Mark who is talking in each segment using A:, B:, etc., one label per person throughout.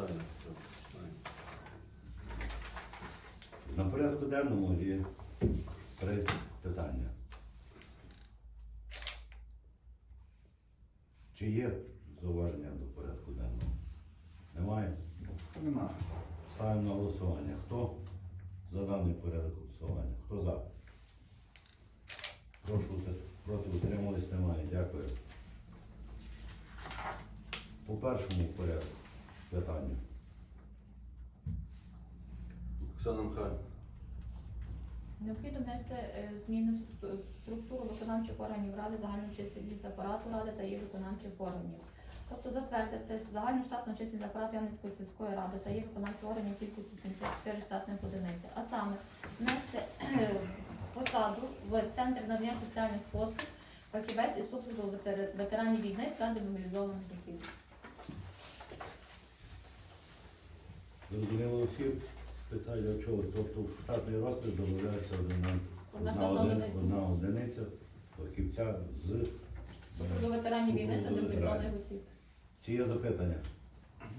A: Питання.
B: На порядку денному є три питання. Чи є зауваження до порядку денного? Немає?
A: Немає.
B: Ставимо на голосування. Хто за даний порядок голосування? Хто за? Прошу проти утримались немає. Дякую. По першому порядку питання.
A: Оксана Михайлівна.
C: Необхідно внести е, зміни в структуру виконавчих органів ради, загальну чисельність апарату ради та її виконавчих органів. Тобто затвердити загальну штатну чисельність апарату Ямницької сільської ради та її виконавчих органів кількості 74 штатних одиниць. А саме внести е, посаду в центр надання соціальних послуг фахівець супроводу ветер- ветеранів війни та демобілізованих осіб.
B: Зрозуміло всі питання в чому? Тобто в штатний розпис додається одна,
C: Одна
B: одна,
C: одиниця.
B: одна одиниця фахівця з. е,
C: Супроводу ветеранів війни та демобілізованих
B: ветеранів.
C: осіб.
B: Чи є запитання?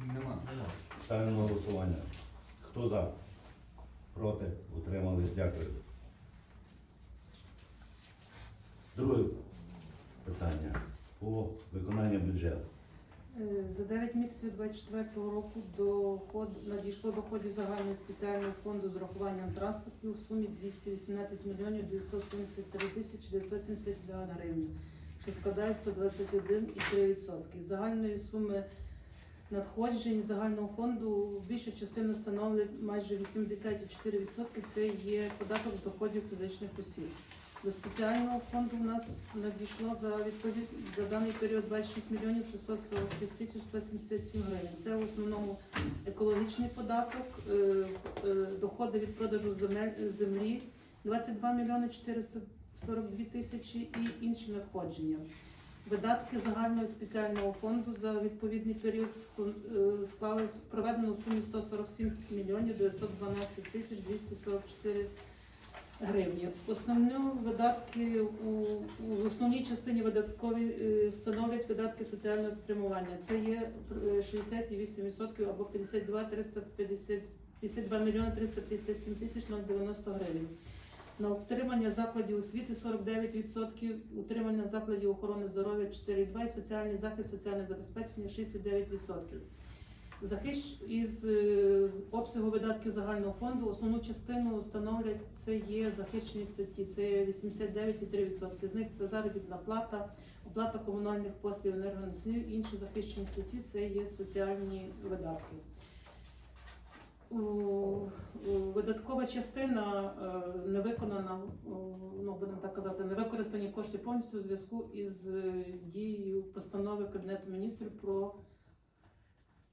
A: Нема.
B: Ставимо на голосування. Хто за? Проти? Утримались? Дякую. Друге питання по виконанню бюджету.
D: Е, За 9 місяців 24 року доход, надійшло доходів загального спеціального фонду з урахуванням транспортів у сумі 218 мільйонів 973 тисячі 972 гривні, що складає 121,3%. Загальної суми надходжень загального фонду більшу частину становлять майже 84%. Це є податок з доходів фізичних осіб. До спеціального фонду у нас надійшло за відповідь за даний період 26 мільйонів 646 тисяч 177 гривень. Це в основному екологічний податок, е, е, доходи від продажу землі 22 мільйони 442 тисячі і інші надходження. Видатки загального спеціального фонду за відповідний період е, склали проведено в сумі 147 мільйонів 912 тисяч 244 гривні. Основні видатки у, у основній частині видаткові е, становлять видатки соціального спрямування. Це є е, 68% або 52 350 52 мільйони 357 тисяч 090 гривень. На утримання закладів освіти 49%, утримання закладів охорони здоров'я 4,2% і соціальний захист, соціальне забезпечення 6,9%. Захищ із е, обсягу видатків загального фонду основну частину становлять це є захищені статті, це є 89,3%. З них це заробітна плата, оплата комунальних послуг енергоносіїв, інші захищені статті це є соціальні видатки. Видаткова частина е, не виконана, ну будемо так казати, не використані кошти повністю у зв'язку із е, дією постанови Кабінету міністрів про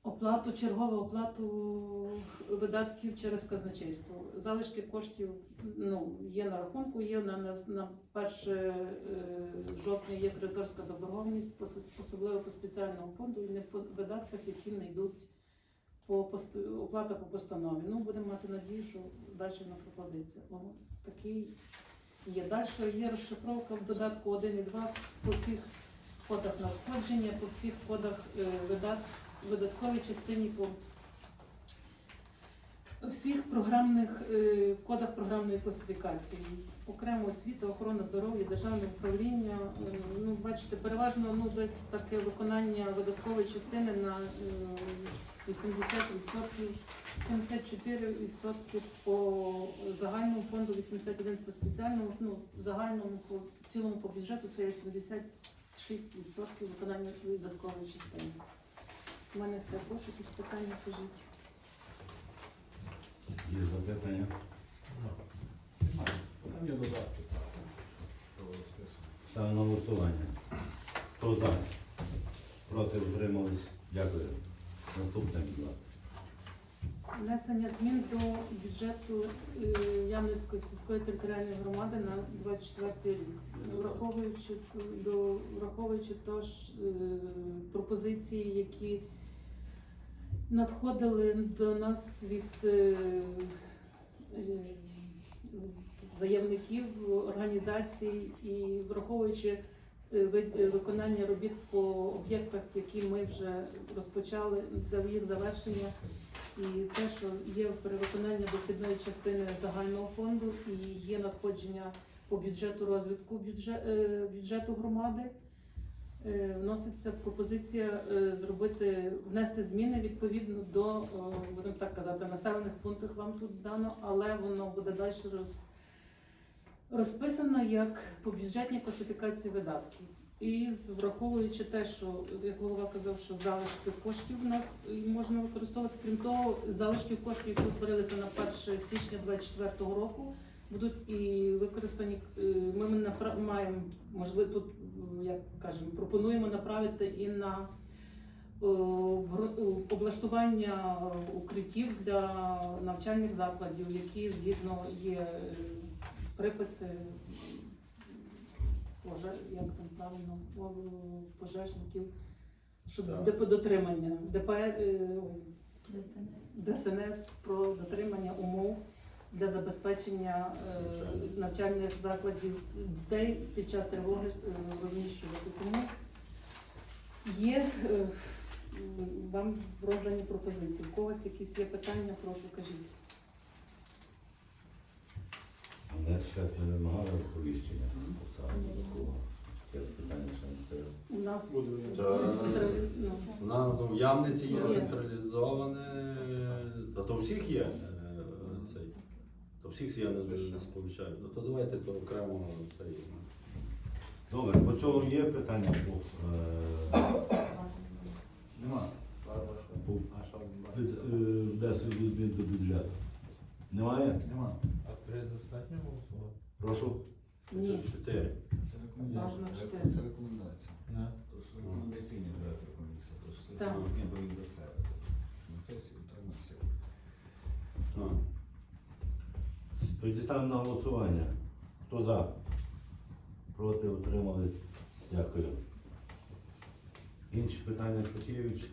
D: оплату, чергову оплату видатків через казначейство. Залишки коштів ну, є на рахунку, є на, на, на 1 е, жовтня є кредиторська заборгованість, особливо по спеціальному фонду і не по видатках, які не йдуть по оплата по постанові. Ну, будемо мати надію, що далі вона прокладеться. О, такий є. Далі є розшифровка в додатку 1 і 2 по всіх кодах надходження, по всіх кодах е, видат, видатковій частині по всіх програмних е, кодах програмної класифікації. Окремо освіта, охорона здоров'я, державне управління. Е, Ну, бачите, переважно ну, десь таке виконання видаткової частини на е, 80%, 74% по загальному фонду, 81% по спеціальному, ну, загальному по цілому по бюджету це є 76% виконання видаткової частини. У мене все, прошу якісь питання, кажіть.
B: Є запитання?
A: Там є додатки.
B: Ставимо на голосування. Хто за? Проти? Утримались? Дякую. Наступне, будь ласка.
D: Внесення змін до бюджету е, Ямницької сільської територіальної громади на 24 рік. Враховуючи, до, враховуючи тож е, пропозиції, які надходили до нас від е, заявників, організацій і враховуючи е, е, виконання робіт по об'єктах, які ми вже розпочали для їх завершення. І те, що є перевиконання дохідної частини загального фонду і є надходження по бюджету розвитку бюджет, бюджету громади. Е, Вноситься пропозиція е, зробити внести зміни відповідно до, е, будемо так казати, населених пунктів вам тут дано, але воно буде далі роз, розписано як по бюджетній класифікації видатків. І враховуючи те, що як голова казав, що залишки коштів у нас можна використовувати. Крім того, залишки коштів, які утворилися на 1 січня 2024 року, будуть і використані. е, Ми напра- маємо можливо тут, як кажемо, пропонуємо направити і на облаштування е, укриттів для навчальних закладів, які згідно є е, приписи як там правильно пожежників, щоб де- дотримання ДП,
C: ДСНС.
D: ДСНС про дотримання умов для забезпечення е, навчальних закладів дітей під час тривоги е, розміщувати. Тому є е, вам роздані пропозиції. У когось якісь є питання, прошу кажіть.
B: Але ще не вимагали оповіщення. Такого. Це питання ще не стояло.
D: У нас центра- ну,
A: На ну, в Ямниці є централізоване, та то у всіх є е. То всіх я не, не сповіщаю. Ну то давайте то окремо цей.
B: Добре, по цьому є питання по, е,
A: Нема.
B: е, внесення змін до бюджету. Немає?
A: Нема.
E: А три достатньо голосувати?
B: Прошу.
D: ні.
A: Чотири.
F: Це Це-
D: чотири.
F: Це рекомендація. Тож рекомендаційні директор комісії. Тож це не до себе. На сесію утримався.
B: Тоді ставимо на голосування. Хто за? Проти утримались? Дякую. Інші питання Шутєвич?